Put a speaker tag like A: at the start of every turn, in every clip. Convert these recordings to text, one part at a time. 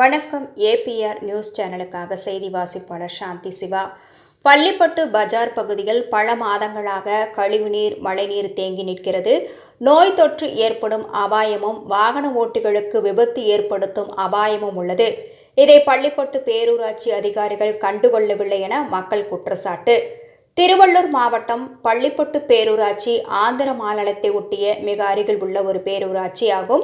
A: வணக்கம் APR news சேனலுக்காக செய்தி வாசிப்பாளர் சாந்தி சிவா. பள்ளிப்பட்டு பஜார் பகுதியில் பல மாதங்களாக கழிவுநீர் மழைநீர் தேங்கி நிற்கிறது. நோய் தொற்று ஏற்படும் அபாயமும் வாகன ஓட்டிகளுக்கு விபத்து ஏற்படுத்தும் அபாயமும் உள்ளது. இதை பள்ளிப்பட்டு பேரூராட்சி அதிகாரிகள் கண்டுகொள்ளவில்லை என மக்கள் குற்றச்சாட்டு. திருவள்ளூர் மாவட்டம் பள்ளிப்பட்டு பேரூராட்சி ஆந்திர மாநிலத்தை ஒட்டிய மிக அருகில் உள்ள ஒரு பேரூராட்சி ஆகும்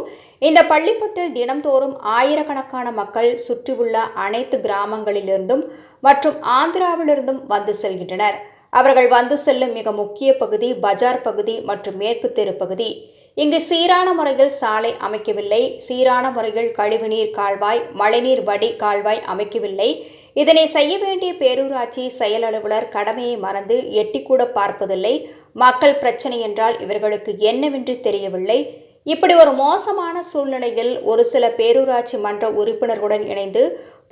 A: இந்த பள்ளிப்பட்டில் தினம்தோறும் ஆயிரக்கணக்கான மக்கள் சுற்றியுள்ள அனைத்து கிராமங்களிலிருந்தும் மற்றும் ஆந்திராவிலிருந்தும் வந்து செல்கின்றனர். அவர்கள் வந்து செல்லும் மிக முக்கிய பகுதி பஜார் பகுதி மற்றும் மேற்கு தெரு பகுதி. இங்கு சீரான முறையில் சாலை அமைக்கவில்லை. சீரான முறையில் கழிவுநீர் கால்வாய் மழைநீர் வடி கால்வாய் அமைக்கவில்லை. இதனை செய்ய வேண்டிய பேரூராட்சி செயல் அலுவலர் கடமையை மறந்து எட்டிக்கூட பார்ப்பதில்லை. மக்கள் பிரச்சனை என்றால் இவர்களுக்கு என்னவென்று தெரியவில்லை. இப்படி ஒரு மோசமான சூழ்நிலையில் ஒரு சில பேரூராட்சி மன்ற உறுப்பினர்களுடன் இணைந்து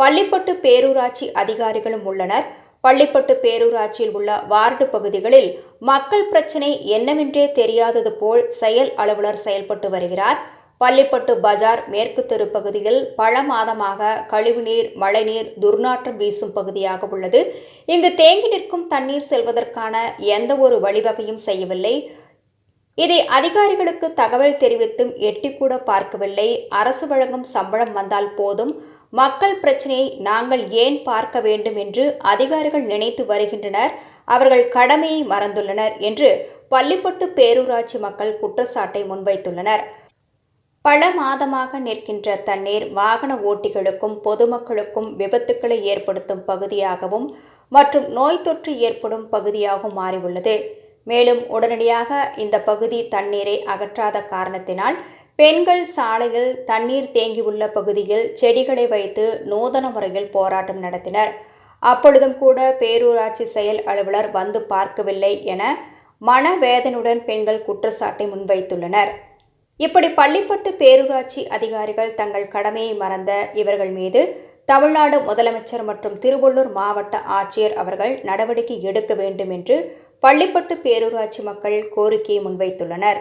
A: பள்ளிப்பட்டு பேரூராட்சி அதிகாரிகளும் உள்ளனர். பள்ளிப்பட்டு பேரூராட்சியில் உள்ள வார்டு பகுதிகளில் மக்கள் பிரச்சினை என்னவென்றே தெரியாதது போல் செயல் அலுவலர் செயல்பட்டு வருகிறார். பள்ளிப்பட்டு பஜார் மேற்கு தெரு பகுதியில் பல மாதமாக கழிவுநீர் மழைநீர் துர்நாற்றம் வீசும் பகுதியாக உள்ளது. இங்கு தேங்கி நிற்கும் தண்ணீர் செல்வதற்கான எந்த ஒரு வழிவகையும் செய்யவில்லை. இதை அதிகாரிகளுக்கு தகவல் தெரிவித்தும் எட்டிக்கூட பார்க்கவில்லை. அரசு வழங்கும் சம்பளம் வந்தால் போதும். மக்கள் பிரச்சனையை நாங்கள் ஏன் பார்க்க வேண்டும் என்று அதிகாரிகள் நினைத்து வருகின்றனர். அவர்கள் கடமையை மறந்துள்ளனர் என்று பள்ளிப்பட்டு பேரூராட்சி மக்கள் குற்றச்சாட்டை முன்வைத்துள்ளனர். பல மாதமாக நிற்கின்ற தண்ணீர் வாகன ஓட்டிகளுக்கும் பொதுமக்களுக்கும் விபத்துக்களை ஏற்படுத்தும் பகுதியாகவும் மற்றும் நோய் தொற்று ஏற்படும் பகுதியாகவும் மாறியுள்ளது. மேலும் உடனடியாக இந்த பகுதி தண்ணீரை அகற்றாத காரணத்தினால் பெண்கள் சாலையில் தண்ணீர் தேங்கியுள்ள பகுதியில் செடிகளை வைத்து நூதன முறையில் போராட்டம் நடத்தினர். அப்பொழுதும் கூட பேரூராட்சி செயல் அலுவலர் வந்து பார்க்கவில்லை என மனவேதனுடன் பெண்கள் குற்றச்சாட்டை முன்வைத்துள்ளனர். இப்படி பள்ளிப்பட்டு பேரூராட்சி அதிகாரிகள் தங்கள் கடமையை மறந்த இவர்கள் மீது தமிழ்நாடு முதலமைச்சர் மற்றும் திருவள்ளூர் மாவட்ட ஆட்சியர் அவர்கள் நடவடிக்கை எடுக்க வேண்டும் என்று பள்ளிப்பட்டு பேரூராட்சி மக்கள் கோரிக்கையை முன்வைத்துள்ளனர்.